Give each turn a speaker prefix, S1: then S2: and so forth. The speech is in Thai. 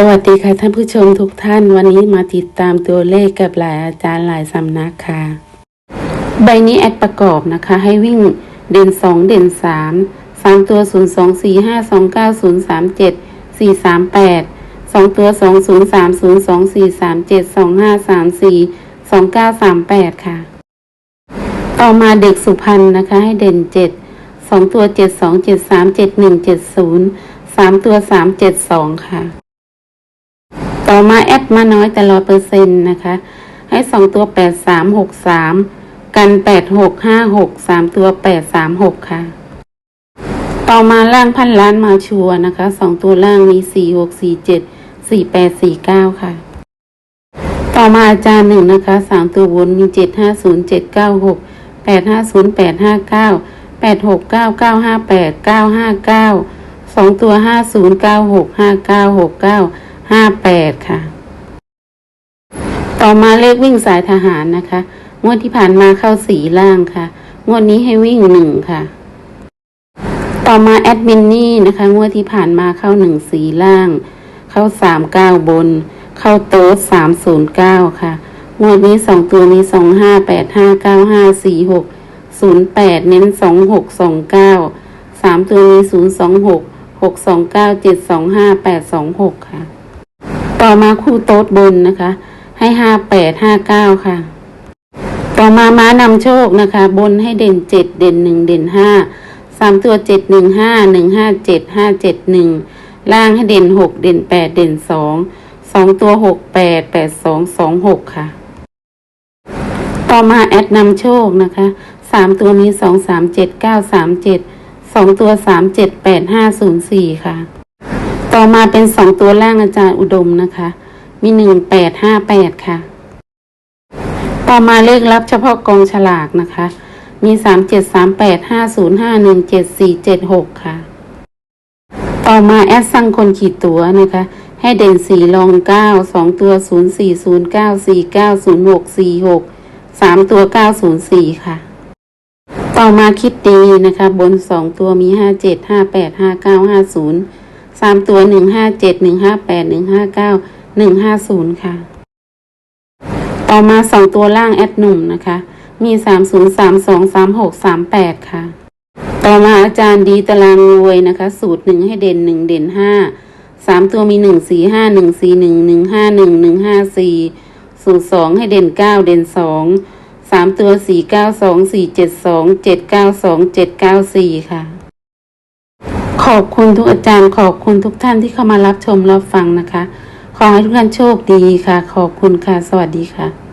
S1: สวัสดีค่ะท่านผู้ชมทุกท่านวันนี้มาติดตามตัวเลขกับหลายอาจารย์หลายสำนักค่ะ ใบนี้แอดประกอบนะคะ ให้วิ่งเด่นสองเด่นสามสามตัวศูนย์สองสี่ห้าสองเก้าศูนย์สามเจ็ดสี่สามแปดสองตัวสองศูนย์สามศูนย์สองสี่สามเจ็ดสองห้าสามสี่สองเก้าสามแปดค่ะ ต่อมาเด็กสุพรรณนะคะ ให้เด่นเจ็ดสองตัวเจ็ดสองเจ็ดสามเจ็ดหนึ่งเจ็ดศูนย์สามตัวสามเจ็ดสองค่ะ ต่อมาแอดมาน้อยแต่ร้อยเปอร์เซ็นต์นะคะ ให้สองตัวแปดสามหกสามกันแปดหกห้าหกสามตัวแปดสามหกค่ะ ต่อมาล่างพันล้านมาชัวนะคะสองตัวล่างมีสี่หกสี่เจ็ดสี่แปดสี่เก้าค่ะ ต่อมาอาจารย์หนึ่งนะคะสามตัวบนมีเจ็ดห้าศูนย์เจ็ดเก้าหกแปดห้าศูนย์แปดห้าเก้าแปดหกเก้าเก้าห้าแปดเก้าห้าเก้าสองตัวห้าศูนย์เก้าหกห้าเก้าหกเก้า ห้าแปดค่ะ ต่อมาเลขวิ่งสายทหารนะคะ งวดที่ผ่านมาเข้าสีล่างค่ะ งวดนี้ให้วิ่งหนึ่งค่ะ ต่อมาแอดมินนี่นะคะ งวดที่ผ่านมาเข้าหนึ่งสีล่าง เข้าสามเก้าบน เข้าโต๊ดสามศูนย์เก้าค่ะ งวดนี้สองตัวมีสองห้าแปดห้าเก้าห้าสี่หกศูนย์แปดเน้นสองหกสองเก้าสามตัวมีศูนย์สองหกหกสองเก้าเจ็ดสองห้าแปดสองหกค่ะ ต่อมาคู่โต๊ดบนนะคะ ให้ห้าแปดห้าเก้าค่ะ ต่อมาม้านำโชคนะคะ บนให้เด่นเจ็ดเด่นหนึ่งเด่นห้าสามตัวเจ็ดหนึ่งห้าหนึ่งห้าเจ็ดห้าเจ็ดหนึ่งล่างให้เด่นหกเด่นแปดเด่นสองสองตัวหกแปดแปดสองสองหกค่ะ ต่อมาแอดนำโชคนะคะสามตัวมีสองสามเจ็ดเก้าสามเจ็ดสองตัวสามเจ็ดแปดห้าศูนย์สี่ค่ะ ต่อมาเป็นสองตัวล่างอาจารย์อุดมนะคะ มีหนึ่งแปดห้าแปดค่ะ ต่อมาเลขลับเฉพาะกองฉลากนะคะ มีสามเจ็ดสามแปดห้าศูนย์ห้าหนึ่งเจ็ดสี่เจ็ดหกค่ะ ต่อมาแอดสั่งคนขีดตัวนะคะ ให้เด่นสี่รองเก้าสองตัวศูนย์สี่ศูนย์เก้าสี่เก้าศูนย์หกสี่หกสามตัวเก้าศูนย์สี่ค่ะ ต่อมาคิดดีนะคะ บนสองตัวมีห้าเจ็ดห้าแปดห้าเก้าห้าศูนย์ สามตัวหนึ่งห้าเจ็ดหนึ่งห้าแปดหนึ่งห้าเก้าหนึ่งห้าศูนย์ค่ะ ต่อมาสองตัวล่างแอดหนุ่มนะคะ มีสามศูนย์สามสองสามหกสามแปดค่ะ ต่อมาอาจารย์ดีตารางรวยนะคะ สูตรหนึ่งให้เด่นหนึ่งเด่นห้าสามตัวมีหนึ่งสี่ห้าหนึ่งสี่หนึ่งหนึ่งห้าหนึ่งหนึ่งห้าสี่สูตรสองให้เด่นเก้าเด่นสองสามตัวสี่เก้าสองสี่เจ็ดสองเจ็ดเก้าสองเจ็ดเก้าสี่ค่ะ ขอบคุณทุกอาจารย์ ขอบคุณทุกท่านที่เข้ามารับชมรับฟังนะคะ ขอให้ทุกท่านโชคดีค่ะ ขอบคุณค่ะ สวัสดีค่ะ